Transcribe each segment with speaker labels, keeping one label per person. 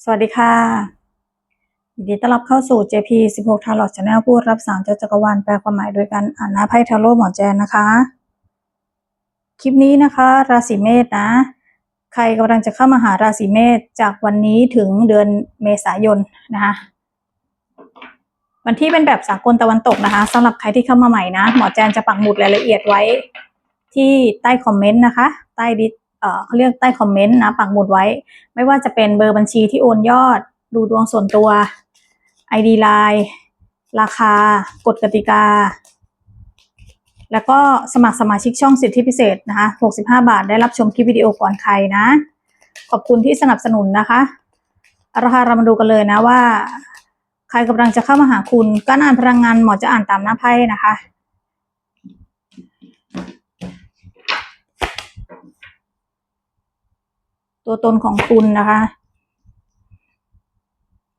Speaker 1: สวัสดีค่ะยินดีต้อนรับเข้าสู่ JP 16 Tarot Channel ผู้รับสารเจ้าจักรวาลแปลความหมายโดยการอ่านหน้าไพ่ทาโร่หมอแจนนะคะ คลิปนี้นะคะ ราศีเมษนะ ใครกำลังจะเข้ามาหาราศีเมษจากวันนี้ถึงเดือนเมษายนนะคะวันที่เป็นแบบสากลตะวันตกนะคะสำหรับใครที่เข้ามาใหม่นะ หมอแจนจะปักหมุดรายละเอียดไว้ที่ใต้คอมเมนต์นะคะ ใต้ดิส เขาเรียกใต้คอมเมนต์นะปักหมุดไว้ ไม่ว่าจะเป็นเบอร์บัญชีที่โอนยอด ดูดวงส่วนตัว ID Line ราคากฎกติกา แล้วก็สมัครสมาชิกช่องสิทธิพิเศษนะคะ65 บาทได้รับชมคลิปวิดีโอก่อนใครนะ ขอบคุณที่สนับสนุนนะคะเอาค่ะเรามาดูกันเลยนะว่า ใครกำลังจะเข้ามาหาคุณ การอ่านพลังงานหมอจะอ่านตามหน้าไพ่นะคะ ตัวตนของคุณนะคะ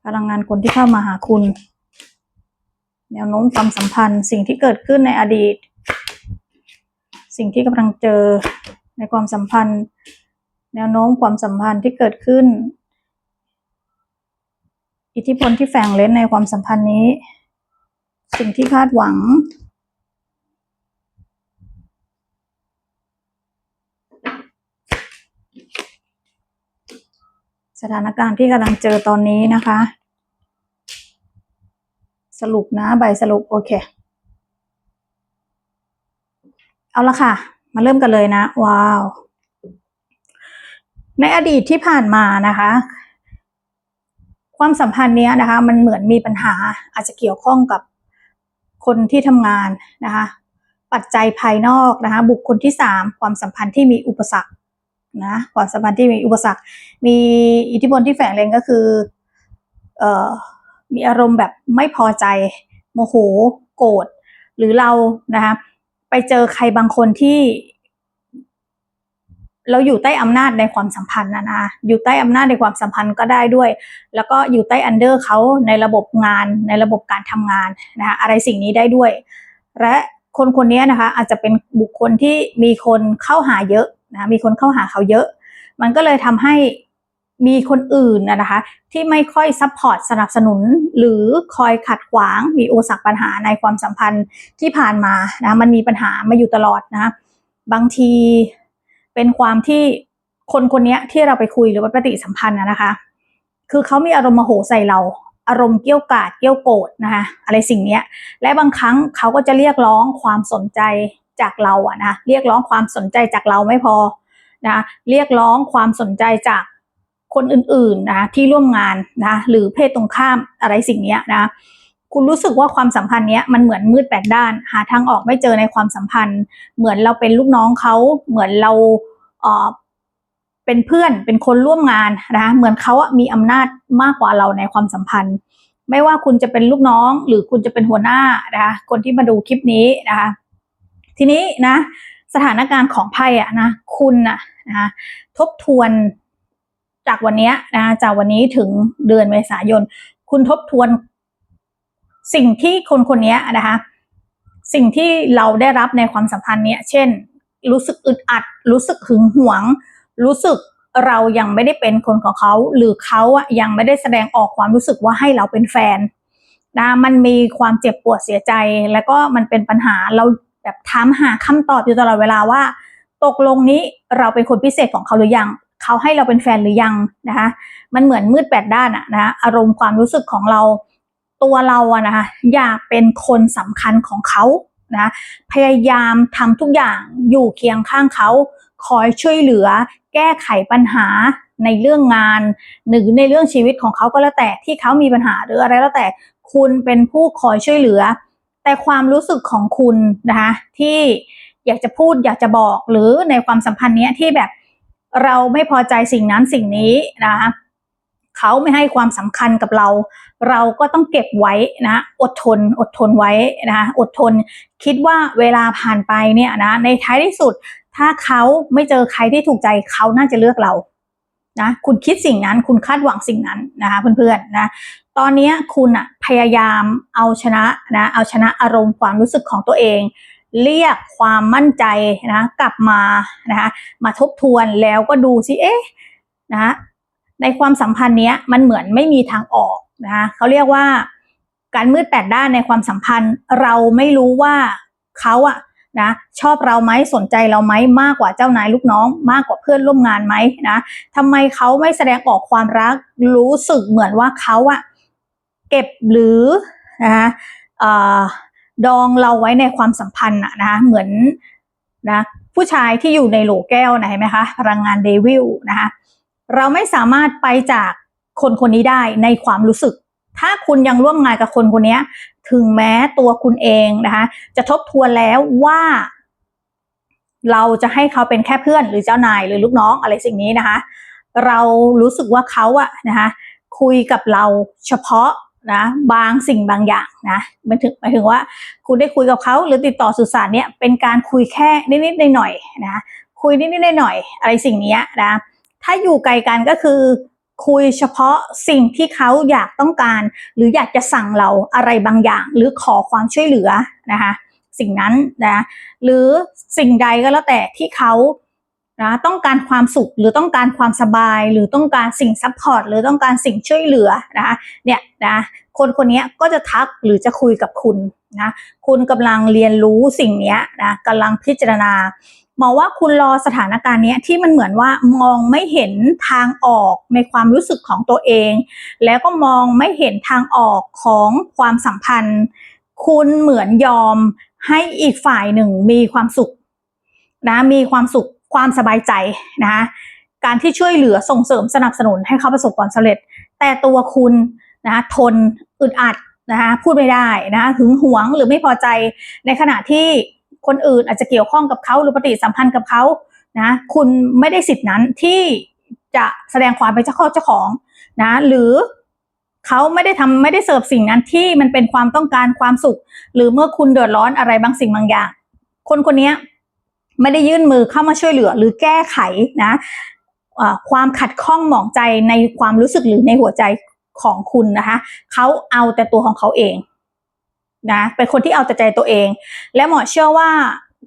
Speaker 1: พลังงานคนที่เข้ามาหาคุณ แนวโน้มความสัมพันธ์ สิ่งที่เกิดขึ้นในอดีต สิ่งที่กำลังเจอในความสัมพันธ์ แนวโน้มความสัมพันธ์ที่เกิดขึ้น อิทธิพลที่แฝงเล้นในความสัมพันธ์นี้ สิ่งที่คาดหวัง สถานการณ์ที่กำลังเจอตอนนี้นะคะ สรุปนะใบสรุปโอเค เอาละค่ะ มาเริ่มกันเลยนะ ว้าว ในอดีตที่ผ่านมานะคะ ความสัมพันธ์เนี้ยนะคะ มันเหมือนมีปัญหาอาจจะเกี่ยวข้องกับคนที่ทำงานนะคะ ปัจจัยภายนอกนะคะ บุคคลที่สามความสัมพันธ์ที่มีอุปสรรค นะความสัมพันธ์ที่มีอุปสรรค มีอิทธิพลที่แฝงเล็งก็คือเอ่อมีอารมณ์แบบไม่พอใจ โมโหโกรธหรือเรานะคะไปเจอใครบางคนที่ เราอยู่ใต้อำนาจในความสัมพันธ์นะนะอยู่ใต้อำนาจในความสัมพันธ์ก็ได้ด้วย แล้วก็อยู่ใต้อันเดอร์เขาในระบบงาน ในระบบการทำงานนะคะอะไรสิ่งนี้ได้ด้วย และคนคนนี้นะคะอาจจะเป็นบุคคลที่มีคนเข้าหาเยอะ นะมีคนเข้าหาเขาเยอะ มันก็เลยทำให้มีคนอื่นนะคะที่ไม่ค่อยซัพพอร์ตสนับสนุน หรือคอยขัดขวางมีอุปสรรคปัญหาในความสัมพันธ์ที่ผ่านมานะมันมีปัญหามาอยู่ตลอดนะบางทีเป็นความที่คนคนนี้ที่เราไปคุยหรือว่าปฏิสัมพันธ์นะนะคะ คือเขามีอารมณ์โมโหใส่เรา อารมณ์เกี้ยวกาดเกี้ยวโกรธนะคะอะไรสิ่งเนี้ยและบางครั้งเขาก็จะเรียกร้องความสนใจ จากเราอะนะเรียกร้องความสนใจจากเราไม่พอนะเรียกร้องความสนใจจากคนอื่นๆนะที่ร่วมงานนะหรือเพศตรงข้ามอะไรสิ่งนี้นะคุณรู้สึกว่าความสัมพันธ์เนี้ยมันเหมือนมืดแปดด้าน หาทางออกไม่เจอในความสัมพันธ์ เหมือนเราเป็นลูกน้องเขาเหมือนเราเออเป็นเพื่อนเป็นคนร่วมงานนะเหมือนเขาอะมีอำนาจมากกว่าเราในความสัมพันธ์ ไม่ว่าคุณจะเป็นลูกน้อง หรือคุณจะเป็นหัวหน้านะคะคนที่มาดูคลิปนี้นะคะ ทีนี้นะสถานการณ์ของไพ่อะนะคุณนะนะคะทบทวนจากวันนี้นะจากวันนี้ถึงเดือนเมษายน คุณทบทวนสิ่งที่คนคนนี้นะคะสิ่งที่เราได้รับในความสัมพันธ์เนี้ยเช่น รู้สึกอึดอัด รู้สึกหึงหวง รู้สึกเรายังไม่ได้เป็นคนของเขา หรือเขาอะยังไม่ได้แสดงออกความรู้สึกว่าให้เราเป็นแฟนนะมันมีความเจ็บปวดเสียใจ แล้วก็มันเป็นปัญหาเรา แบบถามหาคำตอบอยู่ตลอดเวลาว่า ตกลงนี้เราเป็นคนพิเศษของเขาหรือยัง เขาให้เราเป็นแฟนหรือยังนะคะมันเหมือนมืดแปดด้านอะนะคะอารมณ์ความรู้สึกของเราตัวเราอะนะคะอยากเป็นคนสำคัญของเขานะพยายามทำทุกอย่างอยู่เคียงข้างเขา คอยช่วยเหลือ แก้ไขปัญหาในเรื่องงานหรือในเรื่องชีวิตของเขาก็แล้วแต่ที่เขามีปัญหาหรืออะไรแล้วแต่คุณเป็นผู้คอยช่วยเหลือ แต่ความรู้สึกของคุณนะคะที่อยากจะพูดอยากจะบอกหรือในความสัมพันธ์เนี้ยที่แบบเราไม่พอใจสิ่งนั้นสิ่งนี้นะคะเขาไม่ให้ความสำคัญกับเรา เราก็ต้องเก็บไว้นะอดทนอดทนไว้นะอดทนคิดว่าเวลาผ่านไปเนี่ยนะในท้ายที่สุด ถ้าเขาไม่เจอใครที่ถูกใจเขาน่าจะเลือกเรา นะคุณคิดสิ่งนั้น คุณคาดหวังสิ่งนั้นนะคะเพื่อนๆนะตอนนี้คุณอะพยายามเอาชนะนะเอาชนะอารมณ์ความรู้สึกของตัวเอง เรียกความมั่นใจนะกลับมานะคะมาทบทวนแล้วก็ดูซิเอ๊ะนะในความสัมพันธ์เนี้ยมันเหมือนไม่มีทางออกนะคะเขาเรียกว่าการมืดแปดด้านในความสัมพันธ์ เราไม่รู้ว่าเขาอะ นะชอบเราไหมสนใจเราไหมมากกว่าเจ้านายลูกน้อง มากกว่าเพื่อนร่วมงานไหมนะทำไมเขาไม่แสดงออกความรักรู้สึกเหมือนว่าเขาอะเก็บหรือนะคะดองเราไว้ในความสัมพันธ์อะนะะเหมือนนะผู้ชายที่อยู่ในโหลแก้วนะเห็นไหมคะพลังงานเดวิลนะคะเราไม่สามารถไปจากคนคนนี้ได้ในความรู้สึก ถ้าคุณยังร่วมงานกับคนคนนี้ ถึงแม้ตัวคุณเองนะคะจะทบทวนแล้วว่า เราจะให้เขาเป็นแค่เพื่อนหรือเจ้านายหรือลูกน้องอะไรสิ่งนี้นะคะ เรารู้สึกว่าเขาอะนะคะคุยกับเราเฉพาะนะบางสิ่งบางอย่างนะหมายถึงหมายถึงว่า คุณได้คุยกับเขาหรือติดต่อสื่อสารเนี่ยเป็นการคุยแค่นิดๆหน่อยๆนะคุยนิดๆหน่อยๆอะไรสิ่งนี้นะถ้าอยู่ไกลกันก็คือ คุยเฉพาะสิ่งที่เขาอยากต้องการ หรืออยากจะสั่งเราอะไรบางอย่าง หรือขอความช่วยเหลือนะคะสิ่งนั้นนะหรือสิ่งใดก็แล้วแต่ที่เขานะต้องการความสุขหรือต้องการความสบาย หรือต้องการสิ่งซัพพอร์ตหรือต้องการสิ่งช่วยเหลือนะคะเนี่ยนะคนคนนี้ก็จะทักหรือจะคุยกับคุณนะคุณกำลังเรียนรู้สิ่งนี้นะกำลังพิจารณา มองว่าคุณรอสถานการณ์นี้ที่มันเหมือนว่ามองไม่เห็นทางออกในความรู้สึกของตัวเอง แล้วก็มองไม่เห็นทางออกของความสัมพันธ์ คุณเหมือนยอมให้อีกฝ่ายหนึ่งมีความสุขนะมีความสุขความสบายใจนะการที่ช่วยเหลือส่งเสริมสนับสนุนให้เขาประสบความสำเร็จ แต่ตัวคุณนะทนอึดอัดนะคะพูดไม่ได้นะหึงหวงหรือไม่พอใจในขณะที่ คนอื่นอาจจะเกี่ยวข้องกับเขาหรือปฏิสัมพันธ์กับเขานะคุณไม่ได้สิทธินั้นที่จะแสดงความเป็นเจ้าข้อเจ้าของนะหรือเขาไม่ได้ทำไม่ได้เสิร์ฟสิ่งนั้นที่มันเป็นความต้องการความสุข หรือเมื่อคุณเดือดร้อนอะไรบางสิ่งบางอย่าง คนคนนี้ไม่ได้ยื่นมือเข้ามาช่วยเหลือ หรือแก้ไขนะความขัดข้องหมองใจในความรู้สึกหรือในหัวใจของคุณนะคะเขาเอาแต่ตัวของเขาเอง นะเป็นคนที่เอาแต่ใจตัวเอง และหมอเชื่อว่า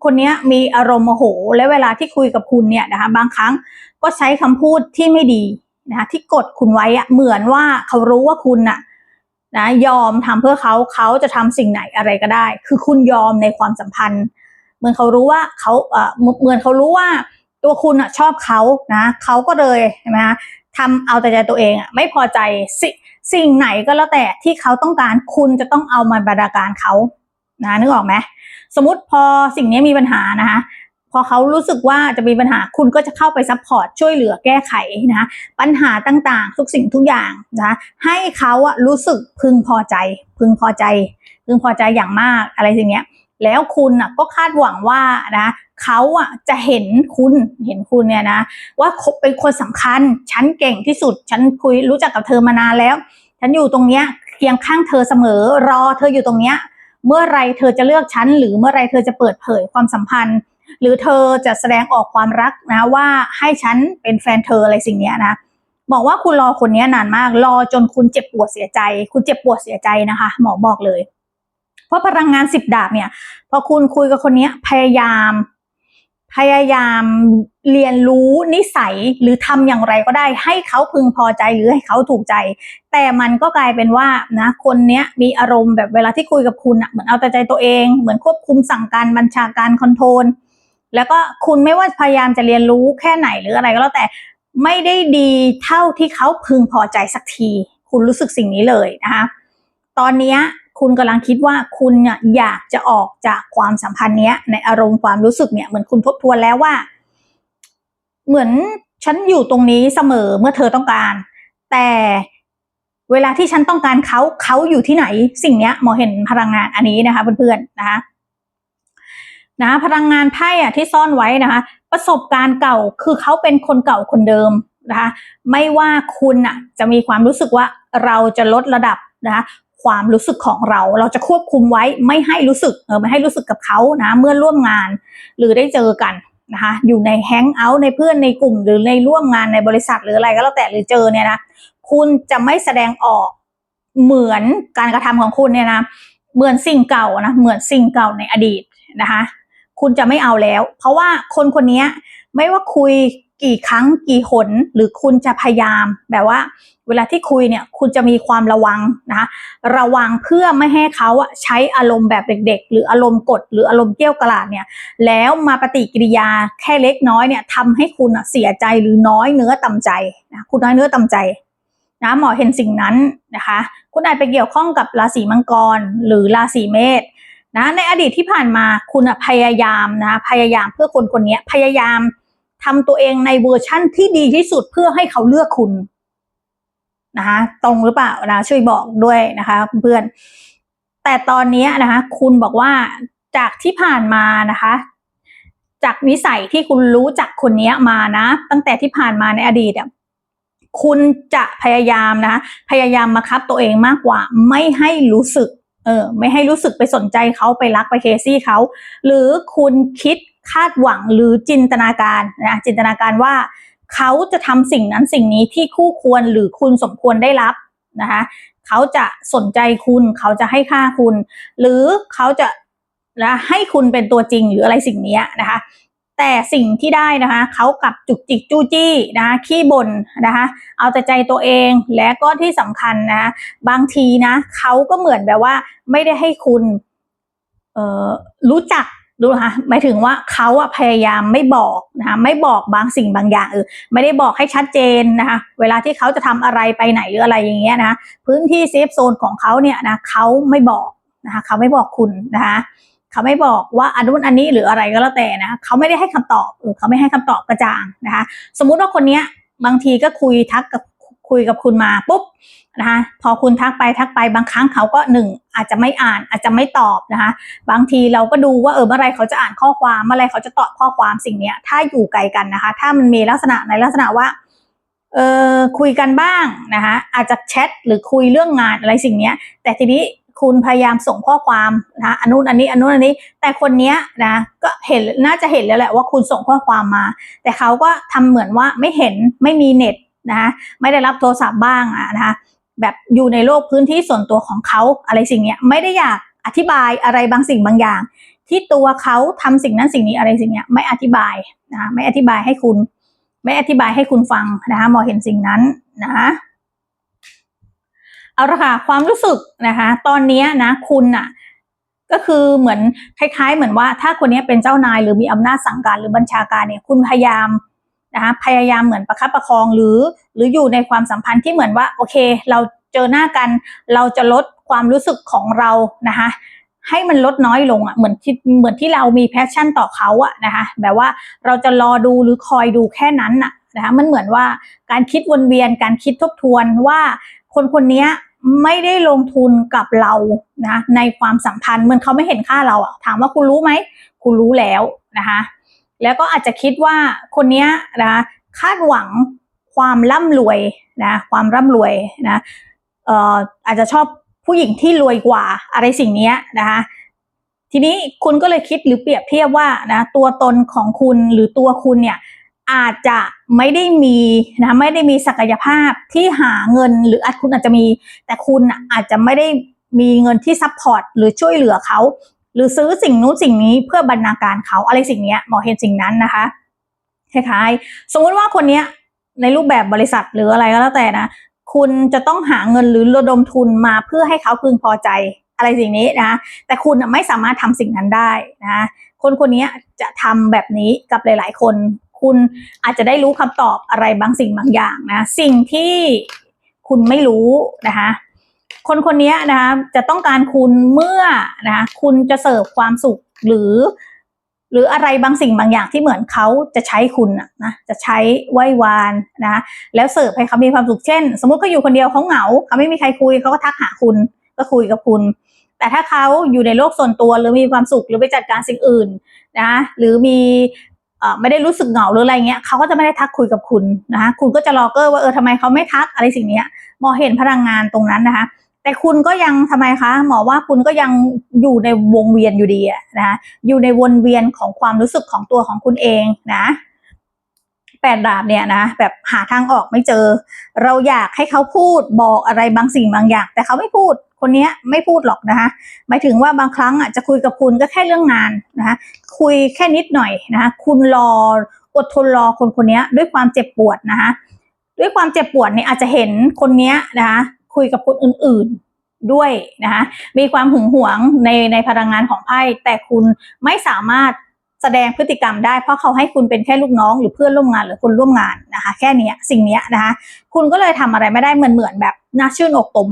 Speaker 1: คนนี้มีอารมณ์โมโห และเวลาที่คุยกับคุณเนี่ยนะคะบางครั้งก็ใช้คำพูดที่ไม่ดีนะคะที่กดคุณไว้อะเหมือนว่าเขารู้ว่าคุณน่ะนะยอมทำเพื่อเขาเขาจะทำสิ่งไหนอะไรก็ได้ คือคุณยอมในความสัมพันธ์ เหมือนเขารู้ว่าเขาเอ่อเหมือนเขารู้ว่าตัวคุณอะชอบเขานะเขาก็เลยใช่ไหมคะทำเอาแต่ใจตัวเองอะไม่พอใจสิ สิ่งไหนก็แล้วแต่ที่เขาต้องการคุณจะต้องเอามาบรรดาการเขานะนึกออกไหมสมมติพอสิ่งนี้มีปัญหานะคะพอเขารู้สึกว่าจะมีปัญหาคุณก็จะเข้าไปซัพพอร์ตช่วยเหลือแก้ไขนะปัญหาต่างๆ ทุกสิ่งทุกอย่างนะให้เขาอะรู้สึกพึงพอใจ พึงพอใจ พึงพอใจอย่างมากอะไรสิ่งนี้แล้วคุณอะก็คาดหวังว่านะ เขาอะจะเห็นคุณเห็นคุณเนี่ยนะว่าเป็นคนสำคัญ ฉันเก่งที่สุด ฉันคุยรู้จักกับเธอมานานแล้ว ฉันอยู่ตรงเนี้ยเคียงข้างเธอเสมอ รอเธออยู่ตรงเนี้ย เมื่อไรเธอจะเลือกฉันหรือเมื่อไรเธอจะเปิดเผยความสัมพันธ์ หรือเธอจะแสดงออกความรักนะว่าให้ฉันเป็นแฟนเธออะไรสิ่งเนี้ยนะบอกว่าคุณรอคนนี้นานมาก รอจนคุณเจ็บปวดเสียใจ คุณเจ็บปวดเสียใจนะคะ หมอบอกเลย เพราะพลังงานสิบดาบเนี่ย พอคุณคุยกับคนนี้พยายาม พยายามเรียนรู้นิสัยหรือทำอย่างไรก็ได้ ให้เขาพึงพอใจหรือให้เขาถูกใจ แต่มันก็กลายเป็นว่านะคนเนี้ยมีอารมณ์แบบเวลาที่คุยกับคุณอะเหมือนเอาแต่ใจตัวเอง เหมือนควบคุมสั่งการบัญชาการคอนโทรลแล้วก็คุณไม่ว่าพยายามจะเรียนรู้แค่ไหนหรืออะไรก็แล้วแต่ไม่ได้ดีเท่าที่เขาพึงพอใจสักที คุณรู้สึกสิ่งนี้เลยนะคะตอนนี้ คุณกำลังคิดว่าคุณเนี่ยอยากจะออกจากความสัมพันธ์เนี้ย ในอารมณ์ความรู้สึกเนี่ยเหมือนคุณทบทวนแล้วว่า เหมือนฉันอยู่ตรงนี้เสมอเมื่อเธอต้องการ แต่เวลาที่ฉันต้องการเขาเขาอยู่ที่ไหน สิ่งเนี้ยหมอเห็นพลังงานอันนี้นะคะเพื่อนๆนะคะนะพลังงานไพ่อะที่ซ่อนไว้นะคะ ประสบการณ์เก่าคือเขาเป็นคนเก่าคนเดิมนะคะ ไม่ว่าคุณอะจะมีความรู้สึกว่าเราจะลดระดับนะคะ ความรู้สึกของเรา เราจะควบคุมไว้ไม่ให้รู้สึกเออไม่ให้รู้สึกกับเขานะเมื่อร่วมงาน หรือได้เจอกันนะคะอยู่ในแฮงเอาท์ในเพื่อนในกลุ่ม หรือในร่วมงานในบริษัทหรืออะไรก็แล้วแต่หรือเจอเนี่ยนะคุณจะไม่แสดงออกเหมือนการกระทำของคุณเนี่ยนะเหมือนสิ่งเก่านะเหมือนสิ่งเก่าในอดีตนะคะคุณจะไม่เอาแล้ว เพราะว่าคนคนนี้ ไม่ว่าคุยกี่ครั้งกี่หนหรือคุณจะพยายาม แบบว่า เวลาที่คุยเนี่ยคุณจะมีความระวังนะระวังเพื่อไม่ให้เขาอะใช้อารมณ์แบบเด็ก ๆ หรืออารมณ์กด หรืออารมณ์เกี้ยวกราดเนี่ยแล้วมาปฏิกิริยาแค่เล็กน้อยเนี่ยทำให้คุณเสียใจหรือน้อยเนื้อต่ำใจนะคุณน้อยเนื้อต่ำใจนะหมอเห็นสิ่งนั้นนะคะ คุณอาจไปเกี่ยวข้องกับราศีมังกรหรือราศีเมษ นะในอดีตที่ผ่านมาคุณพยายามนะพยายามเพื่อคนคนนี้พยายามทำตัวเองในเวอร์ชั่นที่ดีที่สุดเพื่อให้เขาเลือกคุณนะคะตรงหรือเปล่านะช่วยบอกด้วยนะคะเพื่อนแต่ตอนนี้นะคะคุณบอกว่าจากที่ผ่านมานะคะ จากนิสัยที่คุณรู้จักคนนี้มานะ ตั้งแต่ที่ผ่านมาในอดีตอะคุณจะพยายามนะ พยายามมาคับตัวเองมากกว่า ไม่ให้รู้สึก เออไม่ให้รู้สึกไปสนใจเขาไปรักไปเคซี่เขา หรือคุณคิดคาดหวังหรือจินตนาการนะจินตนาการว่าเขาจะทำสิ่งนั้นสิ่งนี้ที่คู่ควรหรือคุณสมควรได้รับนะคะเขาจะสนใจคุณเขาจะให้ค่าคุณ หรือเขาจะนะให้คุณเป็นตัวจริงหรืออะไรสิ่งนี้นะคะ แต่สิ่งที่ได้นะคะเขากับจุกจิกจู้จี้นะคะขี้บ่นนะคะเอาแต่ใจตัวเองและก็ที่สำคัญนะบางทีนะเขาก็เหมือนแบบว่าไม่ได้ให้คุณเอ่อรู้จักดูนะคะหมายถึงว่าเขาอะพยายามไม่บอกนะคะไม่บอกบางสิ่งบางอย่างเออไม่ได้บอกให้ชัดเจนนะคะเวลาที่เขาจะทำอะไรไปไหนหรืออะไรอย่างเงี้ยนะพื้นที่เซฟโซนของเขาเนี่ยนะเขาไม่บอกนะคะเขาไม่บอกคุณนะคะ เขาไม่บอกว่าอันนู้นอันนี้หรืออะไรก็แล้วแต่นะเขาไม่ได้ให้คำตอบเออเขาไม่ให้คำตอบกระจ่างนะคะ สมมุติว่าคนเนี้ยบางทีก็คุยทักกับคุยกับคุณมาปุ๊บนะคะพอคุณทักไปทักไปบางครั้งเขาก็หนึ่งอาจจะไม่อ่านอาจจะไม่ตอบนะคะบางทีเราก็ดูว่าเออเมื่อไรเขาจะอ่านข้อความเมื่อไรเขาจะตอบข้อความสิ่งเนี้ยถ้าอยู่ไกลกันนะคะ ถ้ามันมีลักษณะในลักษณะว่าเออคุยกันบ้างนะคะอาจจะแชทหรือคุยเรื่องงานอะไรสิ่งเนี้ย แต่ทีนี้ คุณพยายามส่งข้อความนะอันนู้นอันนี้อันนู้นอันนี้ แต่คนเนี้ยนะก็เห็นน่าจะเห็นแล้วแหละว่าคุณส่งข้อความมา แต่เขาก็ทำเหมือนว่าไม่เห็นไม่มีเน็ตนะคะไม่ได้รับโทรศัพท์บ้างอะนะคะแบบอยู่ในโลกพื้นที่ส่วนตัวของเขาอะไรสิ่งเนี้ยไม่ได้อยากอธิบายอะไรบางสิ่งบางอย่าง ที่ตัวเขาทำสิ่งนั้นสิ่งนี้อะไรสิ่งเนี้ยไม่อธิบายนะไม่อธิบายให้คุณ ไม่อธิบายให้คุณฟังนะคะมอเห็นสิ่งนั้นนะ เอาละค่ะความรู้สึกนะคะ ตอนนี้นะคุณอะก็คือเหมือนคล้าย ๆ เหมือนว่าถ้าคนนี้เป็นเจ้านายหรือมีอำนาจสั่งการหรือบัญชาการเนี่ย คุณพยายามนะคะพยายามเหมือนประคับประคองหรือ หรืออยู่ในความสัมพันธ์ที่เหมือนว่าโอเค เราเจอหน้ากัน เราจะลดความรู้สึกของเรานะคะให้มันลดน้อยลงอะเหมือนที่เหมือนที่เรามีแพชชั่นต่อเขาอะนะคะแบบว่าเราจะรอดูหรือคอยดูแค่นั้นอะนะคะมันเหมือนว่าการคิดวนเวียนการคิดทบทวนว่าคนคนนี้ ไม่ได้ลงทุนกับเรานะในความสัมพันธ์เหมือนเขาไม่เห็นค่าเราอะถามว่าคุณรู้ไหมคุณรู้แล้วนะคะแล้วก็อาจจะคิดว่าคนนี้นะคาดหวังความร่ำรวยนะความร่ำรวยนะเอ่ออาจจะชอบผู้หญิงที่รวยกว่าอะไรสิ่งนี้นะคะทีนี้คุณก็เลยคิดหรือเปรียบเทียบว่านะตัวตนของคุณหรือตัวคุณเนี่ย อาจจะไม่ได้มีนะไม่ได้มีศักยภาพที่หาเงินหรืออาจคุณอาจจะมี แต่คุณอาจจะไม่ได้มีเงินที่ซัพพอร์ตหรือช่วยเหลือเขาหรือซื้อสิ่งนู้นสิ่งนี้เพื่อบรรณาการเขาอะไรสิ่งนี้หมอเห็นสิ่งนั้นนะคะคล้ายๆสมมติว่าคนเนี้ยในรูปแบบบริษัทหรืออะไรก็แล้วแต่นะ คุณจะต้องหาเงินหรือระดมทุนมาเพื่อให้เขาพึงพอใจอะไรสิ่งนี้นะ แต่คุณไม่สามารถทำสิ่งนั้นได้นะ คนคนนี้จะทำแบบนี้กับหลาย ๆ คน คุณอาจจะได้รู้คำตอบอะไรบางสิ่งบางอย่างนะ สิ่งที่คุณไม่รู้นะคะคนคนนี้นะคะจะต้องการคุณเมื่อนะคะคุณจะเสิร์ฟความสุขหรือ หรืออะไรบางสิ่งบางอย่างที่เหมือนเขาจะใช้คุณนะจะใช้ไหว้วานนะแล้วเสิร์ฟให้เขามีความสุขเช่น สมมติเขาอยู่คนเดียวเขาเหงาเขาไม่มีใครคุยเขาก็ทักหาคุณก็คุยกับคุณ แต่ถ้าเขาอยู่ในโลกส่วนตัวหรือมีความสุขหรือไปจัดการสิ่งอื่นนะหรือมี ไม่ได้รู้สึกเหงาหรืออะไรเงี้ยเขาก็จะไม่ได้ทักคุยกับคุณนะคะคุณก็จะรอเกอร์ว่าเออทำไมเขาไม่ทักอะไรสิ่งนี้ยมอเห็นพลังงานตรงนั้นนะคะ แต่คุณก็ยังทำไมคะหมอว่าคุณก็ยังอยู่ในวงเวียนอยู่ดีอะนะอยู่ในวนเวียนของความรู้สึกของตัวของคุณเองนะแปดดาบเนี่ยนะแบบหาทางออกไม่เจอ เราอยากให้เขาพูดบอกอะไรบางสิ่งบางอย่าง แต่เขาไม่พูด คนนี้ไม่พูดหรอกนะคะหมายถึงว่าบางครั้งอะจะคุยกับคุณก็แค่เรื่องงานนะคะคุยแค่นิดหน่อยนะคะคุณรออดทนรอคนคนนี้ด้วยความเจ็บปวดนะคะด้วยความเจ็บปวดเนี่ยอาจจะเห็นคนนี้นะคะคุยกับคนอื่นๆด้วยนะคะมีความหึงหวงในในพลังงานของไพ่แต่คุณไม่สามารถแสดงพฤติกรรมได้เพราะเขาให้คุณเป็นแค่ลูกน้อง หรือเพื่อนร่วมงานหรือคนร่วมงานนะคะ แค่นี้สิ่งนี้นะคะ คุณก็เลยทำอะไรไม่ได้เหมือนเหมือนแบบน่าชื่นอกตม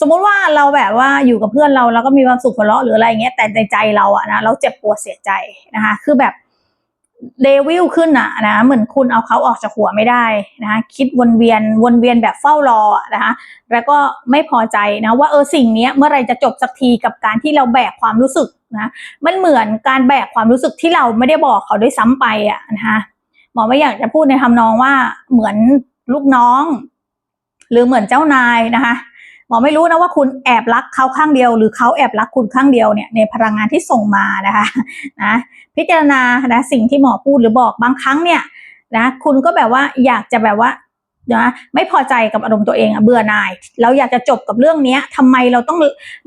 Speaker 1: สมมุติว่าเราแบบว่าอยู่กับเพื่อนเราแล้วก็มีความสุขหัวเราะหรืออะไรเงี้ยแต่ในใจเราอะนะเราเจ็บปวดเสียใจนะคะคือแบบเดวิลขึ้นอะนะเหมือนคุณเอาเขาออกจากหัวไม่ได้นะคะคิดวนเวียนวนเวียนแบบเฝ้ารออะนะคะแล้วก็ไม่พอใจนะว่าเออสิ่งเนี้ยเมื่อไรจะจบสักทีกับการที่เราแบกความรู้สึกนะมันเหมือนการแบกความรู้สึกที่เราไม่ได้บอกเขาด้วยซ้ำไปอะนะคะหมอไม่อยากจะพูดในทำนองว่าเหมือนลูกน้อง หรือเหมือนเจ้านายนะคะ หมอไม่รู้นะว่าคุณแอบรักเขาข้างเดียว หรือเขาแอบรักคุณข้างเดียวเนี่ยในพลังงานที่ส่งมานะคะนะพิจารณานะสิ่งที่หมอพูดหรือบอกบางครั้งเนี่ยนะคุณก็แบบว่าอยากจะแบบว่านะไม่พอใจกับอารมณ์ตัวเองอะเบื่อหน่าย เราอยากจะจบกับเรื่องเนี้ยทำไมเราต้อง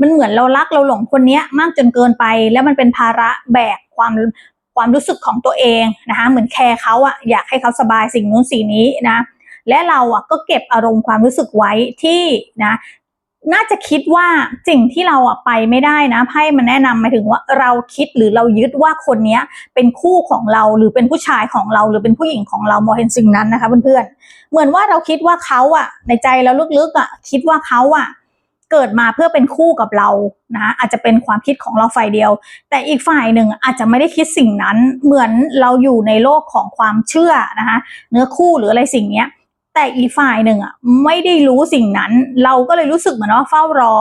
Speaker 1: มันเหมือนเรารักเราหลงคนเนี้ยมากจนเกินไป แล้วมันเป็นภาระแบกความความรู้สึกของตัวเองนะคะเหมือนแคร์เขาอะอยากให้เขาสบายสิ่งนู้นสิ่งนี้นะและเราอะก็เก็บอารมณ์ความรู้สึกไว้ที่นะ น่าจะคิดว่าสิ่งที่เราอะไปไม่ได้นะไพ่มันแนะนำหมายถึงว่าเราคิดหรือเรายึดว่าคนเนี้ยเป็นคู่ของเราหรือเป็นผู้ชายของเราหรือเป็นผู้หญิงของเรามองเห็นสิ่งนั้นนะคะเพื่อนๆเหมือนว่าเราคิดว่าเขาอะในใจเราลึกๆอะคิดว่าเขาอะเกิดมาเพื่อเป็นคู่กับเรานะอาจจะเป็นความคิดของเราฝ่ายเดียว แต่อีกฝ่ายหนึ่งอาจจะไม่ได้คิดสิ่งนั้น เหมือนเราอยู่ในโลกของความเชื่อนะคะเนื้อคู่หรืออะไรสิ่งเนี้ย แต่อีกฝ่ายหนึ่งอะไม่ได้รู้สิ่งนั้น เราก็เลยรู้สึกเหมือนว่าเฝ้ารอ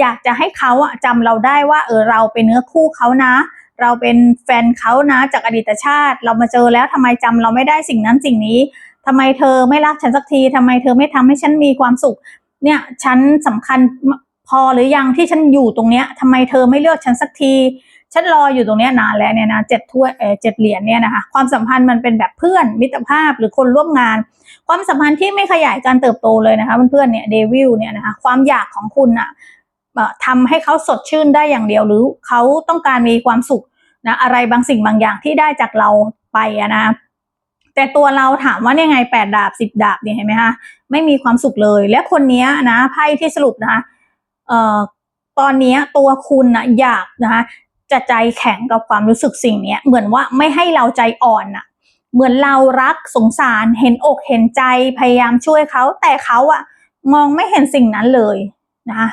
Speaker 1: อยากจะให้เขาอะจำเราได้ว่าเออเราเป็นเนื้อคู่เขานะ เราเป็นแฟนเขานะจากอดีตชาติ เรามาเจอแล้วทำไมจำเราไม่ได้สิ่งนั้นสิ่งนี้ทำไมเธอไม่รักฉันสักทีทำไมเธอไม่ทำให้ฉันมีความสุข เนี่ยฉันสำคัญพอหรือยังที่ฉันอยู่ตรงเนี้ยทำไมเธอไม่เลือกฉันสักที ฉันรออยู่ตรงนี้นานแล้วเนี่ยนะเจ็ดถ้วยเออเจ็ดเหรียญเนี่ยนะคะความสัมพันธ์มันเป็นแบบเพื่อนมิตรภาพหรือคนร่วมงาน ความสัมพันธ์ที่ไม่ขยายการเติบโตเลยนะคะเพื่อนๆเนี่ยเดวิลเนี่ยนะคะความอยากของคุณอะทำให้เขาสดชื่นได้อย่างเดียวหรือเขาต้องการมีความสุขนะอะไรบางสิ่งบางอย่างที่ได้จากเราไปอะนะแต่ตัวเราถามว่าเนี่ยไงแปดดาบสิบดาบเนี่ยเห็นไหมคะไม่มีความสุขเลย และคนนี้นะไพ่ที่สรุปนะคะเอ่อตอนนี้ตัวคุณนะอยากนะคะ จะใจแข็งกับความรู้สึกสิ่งนี้เหมือนว่าไม่ให้เราใจอ่อนน่ะเหมือนเรารักสงสารเห็นอกเห็นใจพยายามช่วยเขา แต่เขาอะมองไม่เห็นสิ่งนั้นเลยนะ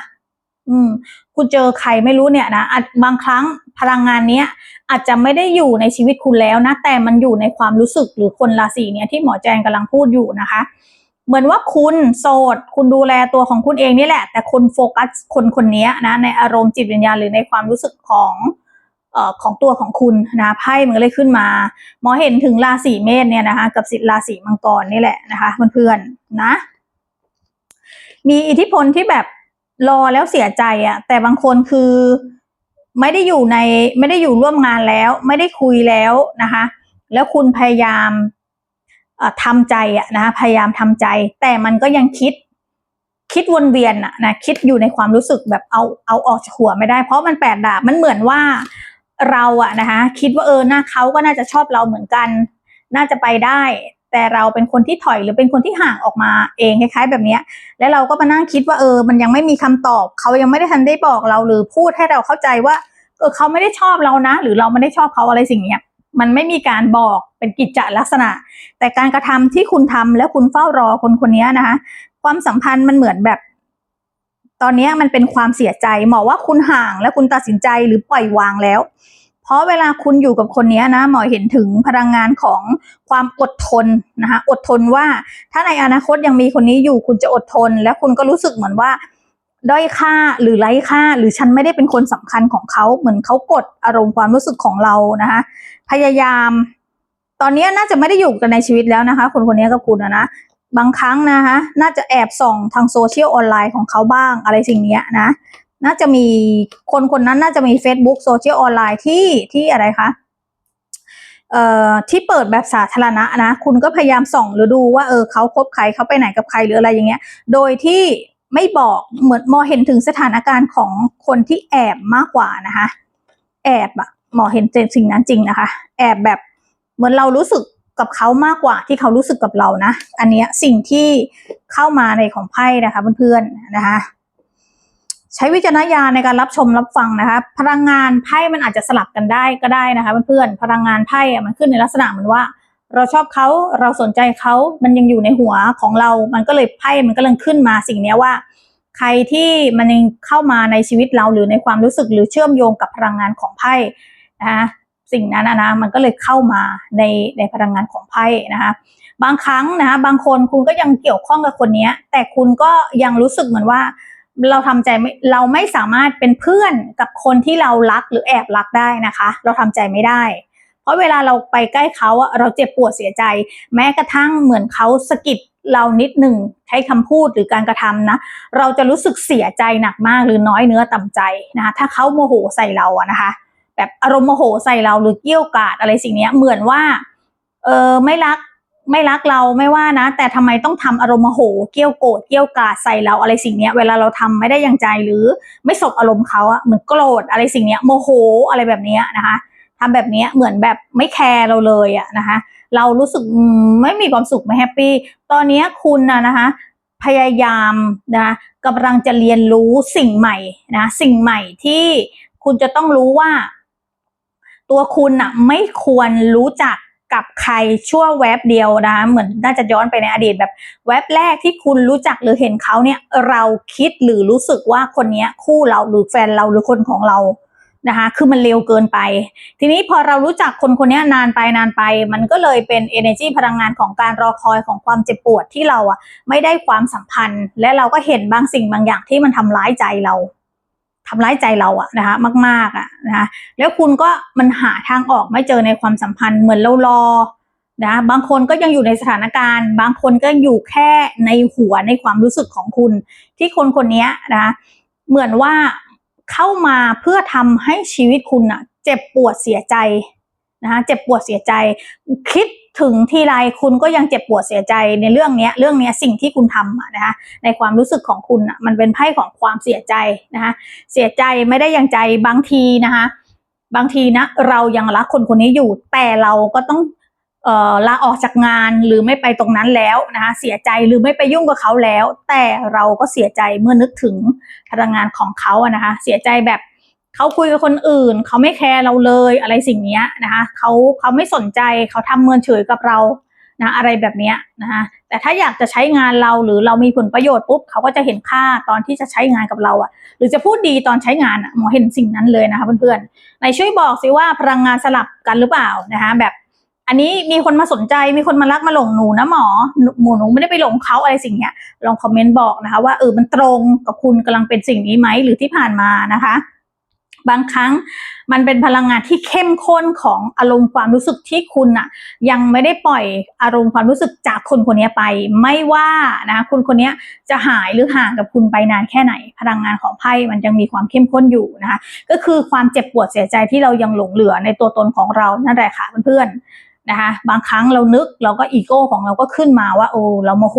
Speaker 1: อืมคุณเจอใครไม่รู้เนี่ยนะบางครั้งพลังงานเนี้ยอาจจะไม่ได้อยู่ในชีวิตคุณแล้วนะ แต่มันอยู่ในความรู้สึกหรือคนราศีเนี้ยที่หมอแจงกำลังพูดอยู่นะคะ เหมือนว่าคุณโสด คุณดูแลตัวของคุณเองนี่แหละ แต่คุณโฟกัสคนคนนี้นะในอารมณ์จิตวิญญาณหรือในความรู้สึกของ ของตัวของคุณนะไพ่มันก็เลยขึ้นมา หมอเห็นถึงราศีเมษเนี่ยนะคะกับสิราศีมังกรนี่แหละนะคะเพื่อนๆนะ มีอิทธิพลที่แบบรอแล้วเสียใจอะแต่บางคนคือไม่ได้อยู่ในไม่ได้อยู่ร่วมงานแล้ว ไม่ได้คุยแล้วนะคะ แล้วคุณพยายามทำใจอะนะคะพยายามทำใจ แต่มันก็ยังคิดคิดวนเวียนอะนะคิดอยู่ในความรู้สึกแบบเอาเอาออกจากหัวไม่ได้ เพราะมันแปดดาบมันเหมือนว่า เราอะนะคะคิดว่าเออหน้าเขาก็น่าจะชอบเราเหมือนกัน น่าจะไปได้ แต่เราเป็นคนที่ถอยหรือเป็นคนที่ห่างออกมาเองคล้ายๆ แบบเนี้ยแล้วเราก็มานั่งคิดว่าเออ มันยังไม่มีคำตอบเขายังไม่ได้ทันได้บอกเราหรือพูดให้เราเข้าใจว่าเออเขาไม่ได้ชอบเรานะ หรือเราไม่ได้ชอบเขาอะไรสิ่งเนี้ยมันไม่มีการบอกเป็นกิจจลักษณะ แต่การกระทำที่คุณทำแล้วคุณเฝ้ารอคนคนนี้นะคะความสัมพันธ์มันเหมือนแบบ ตอนนี้มันเป็นความเสียใจหมอว่าคุณห่างแล้วคุณตัดสินใจหรือปล่อยวางแล้ว เพราะเวลาคุณอยู่กับคนนี้นะหมอเห็นถึงพลังงานของความอดทนนะคะอดทนว่าถ้าในอนาคตยังมีคนนี้อยู่คุณจะอดทน และคุณก็รู้สึกเหมือนว่าด้อยค่าหรือไร้ค่าหรือฉันไม่ได้เป็นคนสำคัญของเขาเหมือนเขากดอารมณ์ความรู้สึกของเรานะคะพยายาม ตอนนี้น่าจะไม่ได้อยู่กันในชีวิตแล้วนะคะ คนคนนี้กับคุณนะ บางครั้งนะคะน่าจะแอบส่องทางโซเชียลออนไลน์ของเขาบ้างอะไรสิ่งนี้นะ น่าจะมีคนคนนั้นน่าจะมี Facebook โซเชียลออนไลน์ที่ที่อะไรคะเอ่อที่เปิดแบบสาธารณะนะ คุณก็พยายามส่องหรือดูว่าเออเขาคบใครเขาไปไหนกับใครหรืออะไรอย่างเงี้ย โดยที่ไม่บอกเหมือนมอเห็นถึงสถานการณ์ของคนที่แอบมากกว่านะคะ แอบอะหมอเห็นสิ่งนั้นจริงนะคะ แอบแบบเหมือนเรารู้สึก กับเขามากกว่าที่เขารู้สึกกับเรานะ อันเนี้ยสิ่งที่เข้ามาในของไพ่นะคะเพื่อนๆนะคะ ใช้วิจารณญาณในการรับชมรับฟังนะคะ พลังงานไพ่มันอาจจะสลับกันได้ก็ได้นะคะเพื่อนๆพลังงานไพ่อะมันขึ้นในลักษณะเหมือนว่า เราชอบเขาเราสนใจเขามันยังอยู่ในหัวของเรา มันก็เลยไพ่มันก็เลยขึ้นมาสิ่งเนี้ยว่า ใครที่มันยังเข้ามาในชีวิตเราหรือในความรู้สึกหรือเชื่อมโยงกับพลังงานของไพ่นะคะ สิ่งนั้นนะมันก็เลยเข้ามาในในพลังงานของไพ่นะคะบางครั้งนะคะบางคนคุณก็ยังเกี่ยวข้องกับคนเนี้ยแต่คุณก็ยังรู้สึกเหมือนว่าเราทำใจไม่เราไม่สามารถเป็นเพื่อนกับคนที่เรารักหรือแอบรักได้นะคะ เราทำใจไม่ได้ เพราะเวลาเราไปใกล้เขาเราเจ็บปวดเสียใจ แม้กระทั่งเหมือนเขาสะกิดเรานิดหนึ่งใช้คำพูดหรือการกระทำนะ เราจะรู้สึกเสียใจหนักมากหรือน้อยเนื้อต่ำใจนะคะถ้าเขาโมโหใส่เราอะนะคะ แบบอารมณ์โมโหใส่เราหรือเกี้ยวกาดอะไรสิ่งนี้เหมือนว่า เออไม่รักไม่รักเราไม่ว่านะ แต่ทำไมต้องทำอารมณ์โมโห เกี้ยวโกรธเกี้ยวกาดใส่เราอะไรสิ่งเนี้ย เวลาเราทำไม่ได้อยังใจหรือไม่สบอารมณ์เขาอะเหมือนโกรธอะไรสิ่งเนี้ยโมโหอะไรแบบเนี้ยนะคะทำแบบเนี้ยเหมือนแบบไม่แคร์เราเลยอะนะคะ เรารู้สึกไม่มีความสุขไม่แฮปปี้ตอนนี้คุณนะนะคะพยายามนะกำลังจะเรียนรู้สิ่งใหม่นะสิ่งใหม่ที่คุณจะต้องรู้ว่า ตัวคุณอะไม่ควรรู้จักกับใครชั่วแวบเดียวนะเหมือนน่าจะย้อนไปในอดีตแบบ แวบแรกที่คุณรู้จักหรือเห็นเขาเนี่ย เราคิดหรือรู้สึกว่าคนนี้คู่เราหรือแฟนเราหรือคนของเรานะคะคือมันเร็วเกินไป ทีนี้พอเรารู้จักคนคนนี้นานไปนานไป มันก็เลยเป็น energy พลังงานของการรอคอยของความเจ็บปวดที่เราอะไม่ได้ความสัมพันธ์ และเราก็เห็นบางสิ่งบางอย่างที่มันทำร้ายใจเรา ทำร้ายใจเราอะนะคะมากๆอะนะคะแล้วคุณก็มันหาทางออกไม่เจอในความสัมพันธ์เหมือนเรารอนะบางคนก็ยังอยู่ในสถานการณ์ บางคนก็อยู่แค่ในหัวในความรู้สึกของคุณ ที่คนคนนี้นะเหมือนว่าเข้ามาเพื่อทำให้ชีวิตคุณอะเจ็บปวดเสียใจนะคะเจ็บปวดเสียใจคิด ถึงทีไรคุณก็ยังเจ็บปวดเสียใจในเรื่องนี้เรื่องนี้สิ่งที่คุณทำนะคะในความรู้สึกของคุณอะมันเป็นไพ่ของความเสียใจนะคะเสียใจไม่ได้ยังใจบางทีนะคะบางทีนะเรายังรักคนคนนี้อยู่ แต่เราก็ต้องเอ่อลาออกจากงานหรือไม่ไปตรงนั้นแล้วนะคะเสียใจหรือไม่ไปยุ่งกับเขาแล้ว แต่เราก็เสียใจเมื่อนึกถึงพลังงานของเขาอะนะคะเสียใจแบบ เขาคุยกับคนอื่น เขาไม่แคร์เราเลยอะไรสิ่งนี้นะคะเขาเขาไม่สนใจเขาทำเมินเฉยกับเรานะอะไรแบบนี้นะคะแต่ถ้าอยากจะใช้งานเราหรือเรามีผลประโยชน์ปุ๊บเขาก็จะเห็นค่าตอนที่จะใช้งานกับเราอะหรือจะพูดดีตอนใช้งานอะหมอเห็นสิ่งนั้นเลยนะคะเพื่อนๆในช่วยบอกสิว่าพลังงานสลับกันหรือเปล่านะคะแบบ อันนี้มีคนมาสนใจมีคนมารักมาหลงหนูนะหมอหมูหนูไม่ได้ไปหลงเขาอะไรสิ่งเนี้ยลองคอมเมนต์บอกนะคะ ว่าเออมันตรงกับคุณกำลังเป็นสิ่งนี้ไหมหรือที่ผ่านมานะคะ บางครั้งมันเป็นพลังงานที่เข้มข้นของอารมณ์ความรู้สึกที่คุณอะยังไม่ได้ปล่อยอารมณ์ความรู้สึกจากคนคนนี้ไป ไม่ว่านะคุณคนนี้จะหายหรือห่างกับคุณไปนานแค่ไหน พลังงานของไพ่มันยังมีความเข้มข้นอยู่นะคะก็คือความเจ็บปวดเสียใจที่เรายังหลงเหลือในตัวตนของเรานั่นแหละค่ะเพื่อนๆนะคะบางครั้งเรานึกเราก็อีโก้ของเราก็ขึ้นมาว่าโอ้เราโมโห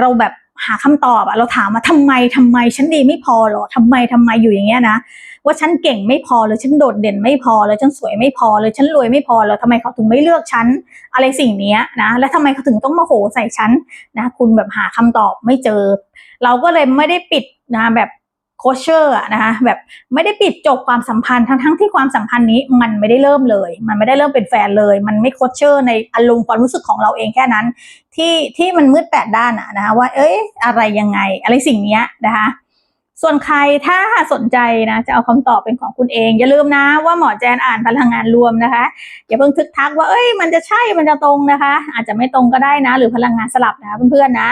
Speaker 1: เราแบบหาคำตอบอะเราถามว่าทำไมทำไมฉันดีไม่พอหรอทำไมทำไมอยู่อย่างเงี้ยนะ ว่าฉันเก่งไม่พอเลยฉันโดดเด่นไม่พอเลยฉันสวยไม่พอเลยฉันรวยไม่พอเลยทำไมเขาถึงไม่เลือกฉันอะไรสิ่งนี้นะและทำไมเขาถึงต้องมาโหใส่ฉันนะคุณแบบหาคำตอบไม่เจอ เราก็เลยไม่ได้ปิดนะแบบโคชเชอร์นะคะแบบไม่ได้ปิดจบความสัมพันธ์ทั้งทั้งที่ความสัมพันธ์นี้มันไม่ได้เริ่มเลย มันไม่ได้เริ่มเป็นแฟนเลย มันไม่โคชเชอร์ในอารมณ์ความรู้สึกของเราเองแค่นั้น ที่ที่มันมืดแปดด้านอะนะคะว่าเอ้ยอะไรยังไง อะไรสิ่งเนี้ยนะคะ ส่วนใครถ้าสนใจนะจะเอาคำตอบเป็นของคุณเอง อย่าลืมนะว่าหมอแจนอ่านพลังงานรวมนะคะ อย่าเพิ่งทึกทักว่าเอ้ยมันจะใช่มันจะตรงนะคะ อาจจะไม่ตรงก็ได้นะ หรือพลังงานสลับนะคะเพื่อนๆนะ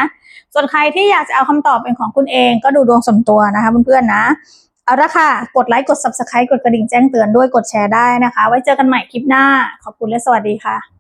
Speaker 1: ส่วนใครที่อยากจะเอาคำตอบเป็นของคุณเองก็ดูดวงส่วนตัวนะคะเพื่อนๆนะเอาละค่ะ กดไลค์กด subscribe กดกระดิ่งแจ้งเตือนด้วยกดแชร์ได้นะคะ ไว้เจอกันใหม่คลิปหน้า ขอบคุณและสวัสดีค่ะ